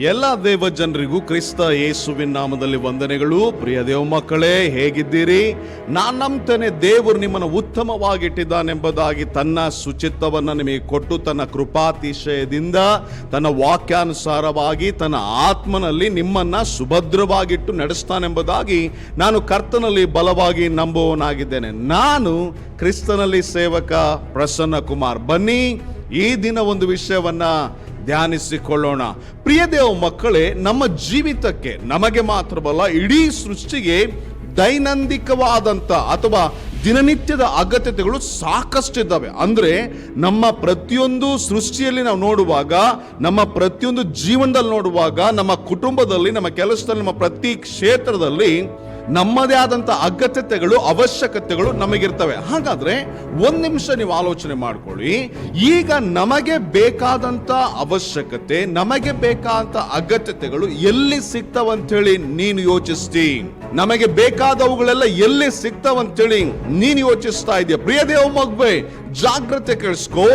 ಎಲ್ಲ ದೇವ ಜನರಿಗೂ ಕ್ರಿಸ್ತ ಯೇಸುವಿನ ನಾಮದಲ್ಲಿ ವಂದನೆಗಳು. ಪ್ರಿಯ ದೇವ ಮಕ್ಕಳೇ, ಹೇಗಿದ್ದೀರಿ? ನಾನು ನಂಬ್ತೇನೆ ದೇವರು ನಿಮ್ಮನ್ನು ಉತ್ತಮವಾಗಿಟ್ಟಿದ್ದಾನೆಂಬುದಾಗಿ ತನ್ನ ಶುಚಿತ್ವವನ್ನು ನಿಮಗೆ ಕೊಟ್ಟು, ತನ್ನ ಕೃಪಾತಿಶಯದಿಂದ, ತನ್ನ ವಾಕ್ಯಾನುಸಾರವಾಗಿ, ತನ್ನ ಆತ್ಮನಲ್ಲಿ ನಿಮ್ಮನ್ನು ಸುಭದ್ರವಾಗಿಟ್ಟು ನಡೆಸ್ತಾನೆಂಬುದಾಗಿ ನಾನು ಕರ್ತನಲ್ಲಿ ಬಲವಾಗಿ ನಂಬುವವನಾಗಿದ್ದೇನೆ. ನಾನು ಕ್ರಿಸ್ತನಲ್ಲಿ ಸೇವಕ ಪ್ರಸನ್ನ ಕುಮಾರ್ ಬನ್ನಿ, ಈ ದಿನ ಒಂದು ವಿಷಯವನ್ನ ಧ್ಯಾನಿಸಿಕೊಳ್ಳೋಣ. ಪ್ರಿಯ ದೇವ ಮಕ್ಕಳೇ, ನಮ್ಮ ಜೀವಿತಕ್ಕೆ ನಮಗೆ ಮಾತ್ರವಲ್ಲ ಇಡೀ ಸೃಷ್ಟಿಗೆ ದೈನಂದಿಕವಾದಂಥ ಅಥವಾ ದಿನನಿತ್ಯದ ಅಗತ್ಯತೆಗಳು ಸಾಕಷ್ಟಿದ್ದಾವೆ. ಅಂದರೆ ನಮ್ಮ ಪ್ರತಿಯೊಂದು ಸೃಷ್ಟಿಯಲ್ಲಿ ನಾವು ನೋಡುವಾಗ, ನಮ್ಮ ಪ್ರತಿಯೊಂದು ಜೀವನದಲ್ಲಿ ನೋಡುವಾಗ, ನಮ್ಮ ಕುಟುಂಬದಲ್ಲಿ, ನಮ್ಮ ಕೆಲಸದಲ್ಲಿ, ನಮ್ಮ ಪ್ರತಿ ಕ್ಷೇತ್ರದಲ್ಲಿ ನಮ್ಮದೇ ಆದಂತ ಅಗತ್ಯತೆಗಳು, ಅವಶ್ಯಕತೆಗಳು ನಮಗಿರ್ತವೆ. ಹಾಗಾದ್ರೆ ಒಂದ್ ನಿಮಿಷ ನೀವು ಆಲೋಚನೆ ಮಾಡ್ಕೊಳ್ಳಿ. ಈಗ ನಮಗೆ ಬೇಕಾದಂತ ಅವಶ್ಯಕತೆ, ನಮಗೆ ಬೇಕಾದಂತ ಅಗತ್ಯತೆಗಳು ಎಲ್ಲಿ ಸಿಗ್ತಾವಂತೇಳಿ ನೀನು ಯೋಚಿಸ್ತಿ. ನಮಗೆ ಬೇಕಾದವುಗಳೆಲ್ಲ ಎಲ್ಲಿ ಸಿಗ್ತಾವಂತೇಳಿ ನೀನು ಯೋಚಿಸ್ತಾ ಇದೆಯಾ. ಪ್ರಿಯ ದೇವ ಮಗ್ಬೆ ಜಾಗ್ರತೆ ಕೇಳಿಸ್ಕೋ.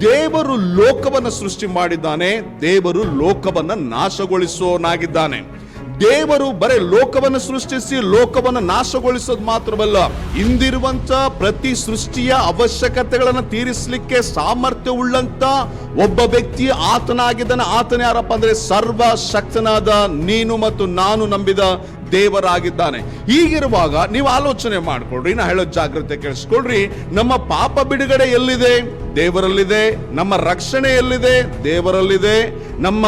ದೇವರು ಲೋಕವನ್ನ ಸೃಷ್ಟಿ ಮಾಡಿದ್ದಾನೆ, ದೇವರು ಲೋಕವನ್ನ ನಾಶಗೊಳಿಸುವನಾಗಿದ್ದಾನೆ ದೇವರು ಬರೇ ಲೋಕವನ್ನು ಸೃಷ್ಟಿಸಿ, ಲೋಕವನ್ನು ನಾಶಗೊಳಿಸೋದು ಮಾತ್ರವಲ್ಲ ಇಂದಿರುವಂತ ಪ್ರತಿ ಸೃಷ್ಟಿಯ ಅವಶ್ಯಕತೆಗಳನ್ನು ತೀರಿಸಲಿಕ್ಕೆ ಸಾಮರ್ಥ್ಯ ಉಳ್ಳಂತ ಒಬ್ಬ ವ್ಯಕ್ತಿ ಆತನಾಗಿದ್ದಾನೆ ಆತನ ಯಾರಪ್ಪ ಅಂದ್ರೆ ಸರ್ವ ಶಕ್ತನಾದ ನೀನು ಮತ್ತು ನಾನು ನಂಬಿದ ದೇವರಾಗಿದ್ದಾನೆ. ಹೀಗಿರುವಾಗ ನೀವು ಆಲೋಚನೆ ಮಾಡ್ಕೊಳ್ರಿ, ನಾ ಹೇಳೋ ಜಾಗ್ರತೆ ಕೇಳಿಸ್ಕೊಳ್ರಿ. ನಮ್ಮ ಪಾಪ ಬಿಡುಗಡೆ ಎಲ್ಲಿದೆ? ದೇವರಲ್ಲಿದೆ. ನಮ್ಮ ರಕ್ಷಣೆ ಎಲ್ಲಿದೆ? ದೇವರಲ್ಲಿದೆ. ನಮ್ಮ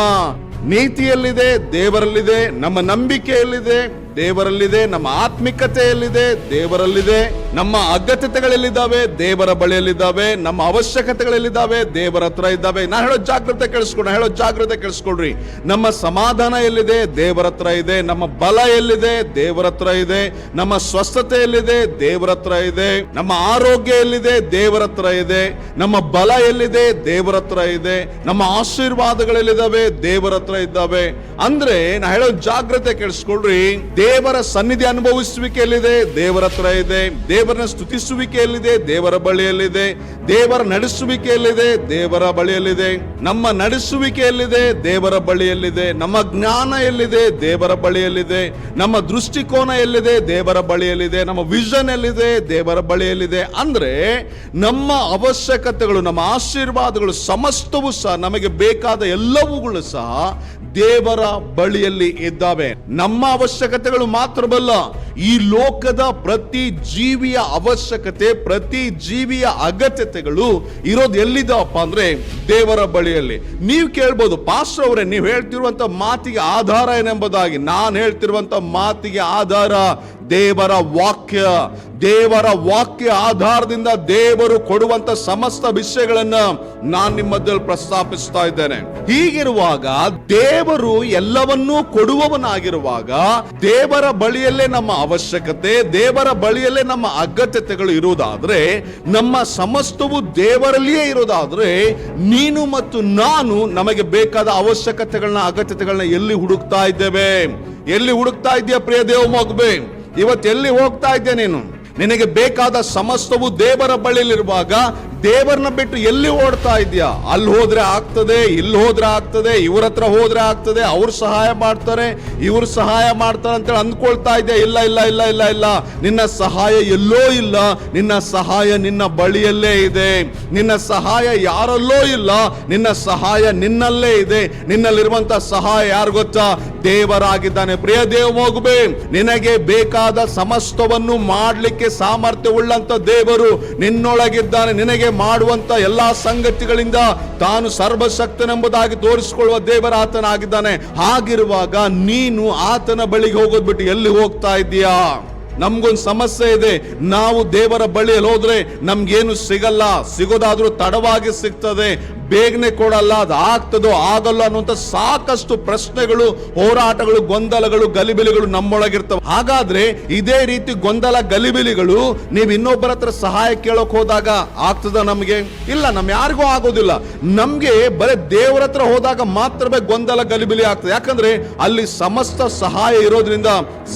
ನೀತಿಯಲ್ಲಿದೆ ದೇವರಲ್ಲಿದೆ ನಮ್ಮ ನಂಬಿಕೆಯಲ್ಲಿದೆ ದೇವರಲ್ಲಿದೆ ನಮ್ಮ ಆತ್ಮಿಕತೆಯಲ್ಲಿದೆ ದೇವರಲ್ಲಿದೆ. ನಮ್ಮ ಅಗತ್ಯತೆಗಳಲ್ಲಿದ್ದಾವೆ, ದೇವರ ಬಳಿಯಲ್ಲಿದ್ದಾವೆ, ನಮ್ಮ ಅವಶ್ಯಕತೆಗಳಲ್ಲಿದ್ದಾವೆ, ದೇವರ ಹತ್ರ ಇದ್ದಾವೆ. ನಾ ಹೇಳೋ ಜಾಗ್ರತೆ ಕೇಳಿಸ್ಕೊಂಡು ಹೇಳೋ ಜಾಗ್ರತೆ ಕೇಳಿಸ್ಕೊಳ್ರಿ ನಮ್ಮ ಸಮಾಧಾನ ಎಲ್ಲಿದೆ? ದೇವರ ಹತ್ರ ಇದೆ. ನಮ್ಮ ಬಲ ಎಲ್ಲಿದೆ? ದೇವರ ಹತ್ರ ಇದೆ. ನಮ್ಮ ಸ್ವಸ್ಥತೆ ಎಲ್ಲಿದೆ? ದೇವರ ಹತ್ರ ಇದೆ. ನಮ್ಮ ಆರೋಗ್ಯ ಎಲ್ಲಿದೆ? ದೇವರ ಹತ್ರ ಇದೆ. ನಮ್ಮ ಬಲ ಎಲ್ಲಿದೆ? ದೇವರ ಹತ್ರ ಇದೆ. ನಮ್ಮ ಆಶೀರ್ವಾದಗಳೆಲ್ಲಿದ್ದಾವೆ? ದೇವರ ಹತ್ರ ಇದ್ದಾವೆ. ಅಂದ್ರೆ ನಾ ಹೇಳೋ ಜಾಗ್ರತೆ ಕೇಳಿಸ್ಕೊಳ್ರಿ ದೇವರ ಸನ್ನಿಧಿ ಅನುಭವಿಸುವಿಕೆ ಎಲ್ಲಿದೆ? ದೇವರ ಹತ್ರ ಇದೆ. ದೇವರನ್ನ ಸ್ತುತಿಸುವಿಕೆಯಲ್ಲಿದೆ, ದೇವರ ಬಳಿಯಲ್ಲಿದೆ, ದೇವರ ನಡೆಸುವಿಕೆಯಲ್ಲಿದೆ, ದೇವರ ಬಳಿಯಲ್ಲಿದೆ. ನಮ್ಮ ನಡೆಸುವಿಕೆಯಲ್ಲಿದೆ, ದೇವರ ಬಳಿಯಲ್ಲಿದೆ. ನಮ್ಮ ಜ್ಞಾನ ಎಲ್ಲಿದೆ, ದೇವರ ಬಳಿಯಲ್ಲಿದೆ. ನಮ್ಮ ದೃಷ್ಟಿಕೋನ ಎಲ್ಲಿದೆ, ದೇವರ ಬಳಿಯಲ್ಲಿದೆ. ನಮ್ಮ ವಿಷನ್ ಎಲ್ಲಿದೆ, ದೇವರ ಬಳಿಯಲ್ಲಿದೆ. ಅಂದ್ರೆ ನಮ್ಮ ಅವಶ್ಯಕತೆಗಳು, ನಮ್ಮ ಆಶೀರ್ವಾದಗಳು ಸಮಸ್ತವೂ ಸಹ ನಮಗೆ ಬೇಕಾದ ಎಲ್ಲವುಗಳು ಸಹ ದೇವರ ಬಳಿಯಲ್ಲಿ ಇದ್ದಾವೆ. ನಮ್ಮ ಅವಶ್ಯಕತೆಗಳು ಮಾತ್ರವಲ್ಲ ಈ ಲೋಕದ ಪ್ರತಿ ಜೀವಿಯ ಅವಶ್ಯಕತೆ, ಪ್ರತಿ ಜೀವಿಯ ಅಗತ್ಯತೆಗಳು ಇರೋದು ಎಲ್ಲಿದಾವಪ್ಪ ಅಂದ್ರೆ ದೇವರ ಬಳಿಯಲ್ಲಿ. ನೀವು ಕೇಳ್ಬೋದು, ಪಾಸ್ಟರ್ ಅವರೇ, ನೀವು ಹೇಳ್ತಿರುವಂತ ಮಾತಿಗೆ ಆಧಾರ ಏನೆಂಬುದಾಗಿ, ನಾನು ಹೇಳ್ತಿರುವಂತ ಮಾತಿಗೆ ಆಧಾರ ದೇವರ ವಾಕ್ಯ ದೇವರ ವಾಕ್ಯ ಆಧಾರದಿಂದ ದೇವರು ಕೊಡುವಂತ ಸಮಸ್ತ ವಿಷಯಗಳನ್ನ ನಾನು ನಿಮ್ಮ ಮಧ್ಯದಲ್ಲಿ ಪ್ರಸ್ತಾಪಿಸ್ತಾ ಇದ್ದೇನೆ. ಹೀಗಿರುವಾಗ ದೇವರು ಎಲ್ಲವನ್ನೂ ಕೊಡುವವನಾಗಿರುವಾಗ ದೇವರ ಬಳಿಯಲ್ಲೇ ನಮ್ಮ ಅವಶ್ಯಕತೆ, ದೇವರ ಬಳಿಯಲ್ಲೇ ನಮ್ಮ ಅಗತ್ಯತೆಗಳು ಇರುವುದಾದ್ರೆ, ನಮ್ಮ ಸಮಸ್ತವು ದೇವರಲ್ಲಿಯೇ ಇರೋದಾದ್ರೆ ನೀನು ಮತ್ತು ನಾನು ನಮಗೆ ಬೇಕಾದ ಅವಶ್ಯಕತೆಗಳನ್ನ, ಅಗತ್ಯತೆಗಳನ್ನ ಎಲ್ಲಿ ಹುಡುಕ್ತಾ ಇದ್ದೇವೆ? ಎಲ್ಲಿ ಹುಡುಕ್ತಾ ಇದೆಯಾ ಪ್ರಿಯ ದೇವ ಇವತ್ತು ಎಲ್ಲಿ ಹೋಗ್ತಾ ಇದ್ದೆ ನೀನು? ನಿನಗೆ ಬೇಕಾದ ಸಮಸ್ತವು ದೇವರ ಬಳಿಯಲ್ಲಿರುವಾಗ ದೇವರನ್ನ ಬಿಟ್ಟು ಎಲ್ಲಿ ಓಡ್ತಾ ಇದೆಯಾ ಅಲ್ಲಿ ಹೋದ್ರೆ ಆಗ್ತದೆ, ಇಲ್ಲಿ ಹೋದ್ರೆ ಆಗ್ತದೆ, ಇವ್ರ ಹತ್ರ ಹೋದ್ರೆ ಆಗ್ತದೆ, ಅವ್ರು ಸಹಾಯ ಮಾಡ್ತಾರೆ, ಇವ್ರು ಸಹಾಯ ಮಾಡ್ತಾರೆ ಅಂತೇಳಿ ಅಂದ್ಕೊಳ್ತಾ ಇದೆಯಾ ಇಲ್ಲ ಇಲ್ಲ ಇಲ್ಲ ಇಲ್ಲ ಇಲ್ಲ. ನಿನ್ನ ಸಹಾಯ ಎಲ್ಲೋ ಇಲ್ಲ. ನಿನ್ನ ಸಹಾಯ ನಿನ್ನ ಬಳಿಯಲ್ಲೇ ಇದೆ. ನಿನ್ನ ಸಹಾಯ ಯಾರಲ್ಲೋ ಇಲ್ಲ. ನಿನ್ನ ಸಹಾಯ ನಿನ್ನಲ್ಲೇ ಇದೆ. ನಿನ್ನಲ್ಲಿರುವಂತ ಸಹಾಯ ಯಾರು ಗೊತ್ತಾ? ದೇವರಾಗಿದ್ದಾನೆ. ಪ್ರಿಯ ದೇವ ಮಗುಬೆ ನಿನಗೆ ಬೇಕಾದ ಸಮಸ್ತವನ್ನು ಮಾಡಲಿಕ್ಕೆ ಸಾಮರ್ಥ್ಯ ಉಳ್ಳಂತ ದೇವರು ನಿನ್ನೊಳಗಿದ್ದಾನೆ. ನಿನಗೆ ಮಾಡುವಂತ ಎಲ್ಲಾ ಸಂಗತಿಗಳಿಂದ ತಾನು ಸರ್ವಶಕ್ತನೆಂಬುದಾಗಿ ತೋರಿಸಿಕೊಳ್ಳುವ ದೇವರ ಆತನಾಗಿದ್ದಾನೆ. ಹಾಗಿರುವಾಗ ನೀನು ಆತನ ಬಳಿಗೆ ಹೋಗೋದ್ಬಿಟ್ಟು ಎಲ್ಲಿ ಹೋಗ್ತಾ ಇದ್ದೀಯಾ? ನಮ್ಗೊಂದು ಸಮಸ್ಯೆ ಇದೆ. ನಾವು ದೇವರ ಬಳಿಯಲ್ಲಿ ಹೋದ್ರೆ ನಮ್ಗೇನು ಸಿಗಲ್ಲ. ಸಿಗೋದಾದ್ರೂ ತಡವಾಗಿ ಸಿಗ್ತದೆ. ಬೇಗನೆ ಕೊಡಲ್ಲ. ಅದು ಆಗ್ತದೋ ಆಗಲ್ಲ ಅನ್ನುವಂತ ಸಾಕಷ್ಟು ಪ್ರಶ್ನೆಗಳು, ಹೋರಾಟಗಳು, ಗೊಂದಲಗಳು, ಗಲಿಬಿಲಿಗಳು ನಮ್ಮೊಳಗಿರ್ತವೆ. ಹಾಗಾದ್ರೆ ಇದೇ ರೀತಿ ಗೊಂದಲ, ಗಲಿಬಿಲಿಗಳು ನೀವು ಇನ್ನೊಬ್ಬರ ಹತ್ರ ಸಹಾಯ ಕೇಳೋಕ್ ಹೋದಾಗ ಆಗ್ತದ ನಮಗೆ? ಇಲ್ಲ, ನಮ್ ಯಾರಿಗೂ ಆಗೋದಿಲ್ಲ. ನಮ್ಗೆ ಬರೀ ದೇವರ ಹತ್ರ ಹೋದಾಗ ಮಾತ್ರವೇ ಗೊಂದಲ, ಗಲಿಬಿಲಿ ಆಗ್ತದೆ. ಯಾಕಂದ್ರೆ ಅಲ್ಲಿ ಸಮಸ್ತ ಸಹಾಯ ಇರೋದ್ರಿಂದ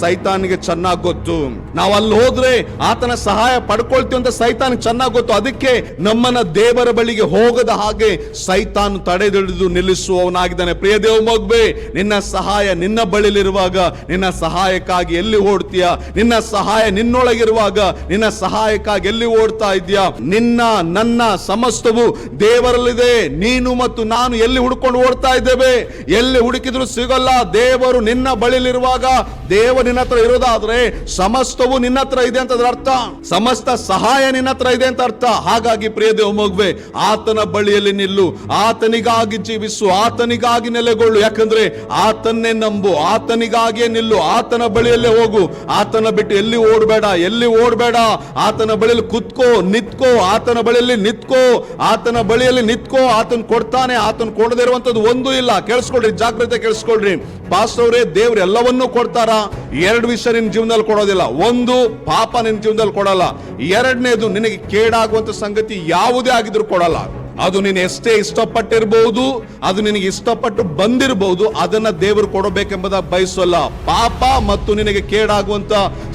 ಸೈತಾನಿಗೆ ಚೆನ್ನಾಗಿ ಗೊತ್ತು. ನಾವು ಅಲ್ಲಿ ಹೋದ್ರೆ ಆತನ ಸಹಾಯ ಪಡ್ಕೊಳ್ತೀವಿ ಅಂತ ಸೈತಾನ್ ಚೆನ್ನಾಗಿ ಗೊತ್ತು. ಅದಕ್ಕೆ ನಮ್ಮನ್ನ ದೇವರ ಬಳಿಗೆ ಹೋಗದ ಹಾಗೆ ಸೈತಾನ್ ತಡೆದಿಡಿದು ನಿಲ್ಲಿಸುವವನಾಗಿದ್ದಾನೆ. ಪ್ರಿಯ ದೇವ ಮಗ್ಬೆ, ನಿನ್ನ ಸಹಾಯ ನಿನ್ನ ಬಳಿಲಿರುವಾಗ, ನಿನ್ನ ಸಹಾಯಕ್ಕಾಗಿ ಎಲ್ಲಿ ಓಡ್ತೀಯ? ನಿನ್ನ ಸಹಾಯ ನಿನ್ನೊಳಗಿರುವಾಗ, ನಿನ್ನ ಸಹಾಯಕ್ಕಾಗಿ ಎಲ್ಲಿ ಓಡ್ತಾ ಇದೆಯಾ ನಿನ್ನ, ನನ್ನ ಸಮಸ್ತವು ದೇವರಲ್ಲಿದೆ. ನೀನು ಮತ್ತು ನಾನು ಎಲ್ಲಿ ಹುಡ್ಕೊಂಡು ಓಡ್ತಾ ಇದ್ದೇವೆ? ಎಲ್ಲಿ ಹುಡುಕಿದ್ರು ಸಿಗಲ್ಲ. ದೇವರು ನಿನ್ನ ಬಳಿಲಿರುವಾಗ ದೇವ ನಿನ್ನ ಹತ್ರ ಇರೋದಾದ್ರೆ ಸಮಸ್ತವು ನಿನ್ನ ಹತ್ರ ಇದೆ ಅಂತ ಅರ್ಥ. ಸಮಸ್ತ ಸಹಾಯ ನಿನ್ನ ಹತ್ರ ಇದೆ ಅಂತ ಅರ್ಥ. ಹಾಗಾಗಿ ಪ್ರಿಯ ದೇವ ಮಗುವೆ, ಆತನ ಬಳಿಯಲ್ಲಿ ನಿಲ್ಲು. ಆತನಿಗಾಗಿ ಜೀವಿಸು. ಆತನಿಗಾಗಿ ನೆಲೆಗೊಳ್ಳು. ಯಾಕಂದ್ರೆ ಆತನ್ನೇ ನಂಬು. ಆತನಿಗಾಗಿಯೇ ನಿಲ್ಲು. ಆತನ ಬಳಿಯಲ್ಲೇ ಹೋಗು. ಆತನ ಬಿಟ್ಟು ಎಲ್ಲಿ ಓಡಬೇಡ? ಎಲ್ಲಿ ಓಡಬೇಡ? ಆತನ ಬಳಿಯಲ್ಲಿ ಕುತ್ಕೋ, ನಿತ್ಕೋ. ಆತನ ಬಳಿಯಲ್ಲಿ ನಿತ್ಕೋ. ಆತನ ಬಳಿಯಲ್ಲಿ ನಿತ್ಕೋ. ಆತನ್ ಕೊಡ್ತಾನೆ. ಆತನ್ ಕೊಡದೇ ಇರುವಂತದ್ದು ಒಂದು ಇಲ್ಲ. ಕೇಳಿಸ್ಕೊಳ್ರಿ, ಜಾಗ್ರತೆ ಕೇಳಿಸ್ಕೊಳ್ರಿ. ಪಾಸ್ಟವ್ರೆ ದೇವ್ರು ಎಲ್ಲವನ್ನೂ ಕೊಡ್ತಾರ? ಎರಡು ವಿಷಯ ನಿನ್ ಜೀವನದಲ್ಲಿ ಕೊಡೋದಿಲ್ಲ. ಒಂದು ಪಾಪ ನಿನ್ನ ಜೀವನದಲ್ಲಿ ಕೊಡಲ್ಲ. ಎರಡನೇದು ನಿನಗೆ ಕೇಡಾಗುವಂತ ಸಂಗತಿ ಯಾವುದೇ ಆಗಿದ್ರು ಕೊಡಲ್ಲ. ಅದು ನೀನು ಎಷ್ಟೇ ಇಷ್ಟಪಟ್ಟಿರಬಹುದು ಅದು ನಿನಗೆ ಇಷ್ಟಪಟ್ಟು ಬಂದಿರಬಹುದು ಅದನ್ನ ದೇವರು ಕೊಡಬೇಕೆಂಬುದ ಬಯಸಲ್ಲ. ಪಾಪ ಮತ್ತು ನಿನಗೆ ಕೇಡಾಗುವಂತ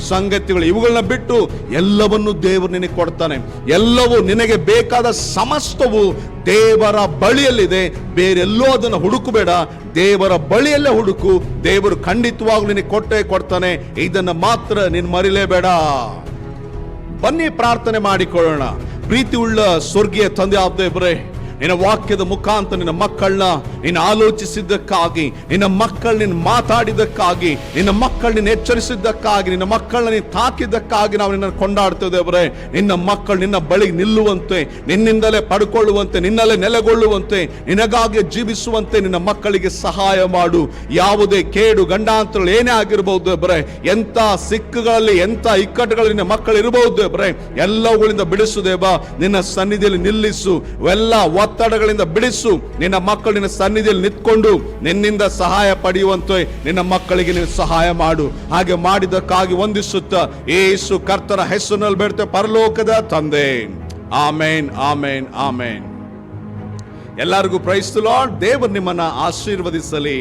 ಸಂಗತಿಗಳು ಇವುಗಳನ್ನ ಬಿಟ್ಟು ಎಲ್ಲವನ್ನು ದೇವರು ನಿನಗೆ ಕೊಡ್ತಾನೆ. ಎಲ್ಲವೂ ನಿನಗೆ ಬೇಕಾದ ಸಮಸ್ತವು ದೇವರ ಬಳಿಯಲ್ಲಿದೆ. ಬೇರೆಲ್ಲೋ ಅದನ್ನು ಹುಡುಕಬೇಡ. ದೇವರ ಬಳಿಯಲ್ಲೇ ಹುಡುಕು. ದೇವರು ಖಂಡಿತವಾಗ್ಲೂ ನಿನಗೆ ಕೊಟ್ಟೆ ಕೊಡ್ತಾನೆ. ಇದನ್ನು ಮಾತ್ರ ನೀನು ಮರಿಲೇಬೇಡ. ಬನ್ನಿ ಪ್ರಾರ್ಥನೆ ಮಾಡಿಕೊಳ್ಳೋಣ. ಪ್ರೀತಿ ಉಳ್ಳ ಸ್ವರ್ಗೀಯ ತಂದೆ ಆದ ದೇವರೇ ನಿನ್ನ ವಾಕ್ಯದ ಮುಖಾಂತರ ನಿನ್ನ ಮಕ್ಕಳನ್ನ ನಿನ್ನ ಆಲೋಚಿಸಿದ್ದಕ್ಕಾಗಿ, ನಿನ್ನ ಮಕ್ಕಳು ನಿನ್ನ ಮಾತಾಡಿದ್ದಕ್ಕಾಗಿ, ನಿನ್ನ ಮಕ್ಕಳು ನಿನ್ನ ಎಚ್ಚರಿಸಿದ್ದಕ್ಕಾಗಿ, ನಿನ್ನ ಮಕ್ಕಳನ್ನ ನೀನು ತಾಕಿದ್ದಕ್ಕಾಗಿ ನಾವು ನಿನ್ನನ್ನು ಕೊಂಡಾಡ್ತೇವೆ ದೇವರೇ. ನಿನ್ನ ಮಕ್ಕಳು ನಿನ್ನ ಬಳಿಗೆ ನಿಲ್ಲುವಂತೆ, ನಿನ್ನಿಂದಲೇ ಪಡ್ಕೊಳ್ಳುವಂತೆ, ನಿನ್ನಲ್ಲೇ ನೆಲೆಗೊಳ್ಳುವಂತೆ ನಿನಗಾಗಿ ಜೀವಿಸುವಂತೆ ನಿನ್ನ ಮಕ್ಕಳಿಗೆ ಸಹಾಯ ಮಾಡು. ಯಾವುದೇ ಕೇಡು ಗಂಡಾಂತರಗಳು ಏನೇ ಆಗಿರಬಹುದು ಬರೇ ಎಂತ ಸಿಕ್ಕುಗಳಲ್ಲಿ ಎಂತ ಇಕ್ಕಟ್ಟುಗಳಲ್ಲಿ ನಿನ್ನ ಮಕ್ಕಳು ಇರಬಹುದು ಬರೇ ಎಲ್ಲವುಗಳಿಂದ ಬಿಡಿಸು ಬಾ ನಿನ್ನ ಸನ್ನಿಧಿಯಲ್ಲಿ ನಿಲ್ಲಿಸು. ಎಲ್ಲ ಒತ್ತಡಗಳಿಂದ ಬಿಡಿಸು. ನಿನ್ನ ಮಕ್ಕಳು ನಿನ್ನ ಸನ್ನಿಧಿಯಲ್ಲಿ ನಿಂತ್ಕೊಂಡು ನಿನ್ನಿಂದ ಸಹಾಯ ಪಡೆಯುವಂತೆ ನಿನ್ನ ಮಕ್ಕಳಿಗೆ ನೀನು ಸಹಾಯ ಮಾಡು. ಹಾಗೆ ಮಾಡಿದ್ದಕ್ಕಾಗಿ ವಂದಿಸುತ್ತ ಏಸು ಕರ್ತನ ಹೆಸರಿನಲ್ಲಿ ಬೇಡ್ತೇವೆ ಪರಲೋಕದ ತಂದೆ. ಆಮೇನ್ ಆಮೇನ್ ಆಮೇನ್. ಎಲ್ಲರಿಗೂ ಪ್ರೈಸ್ತುಲಾಡ್ ದೇವರು ನಿಮ್ಮನ್ನ ಆಶೀರ್ವದಿಸಲಿ.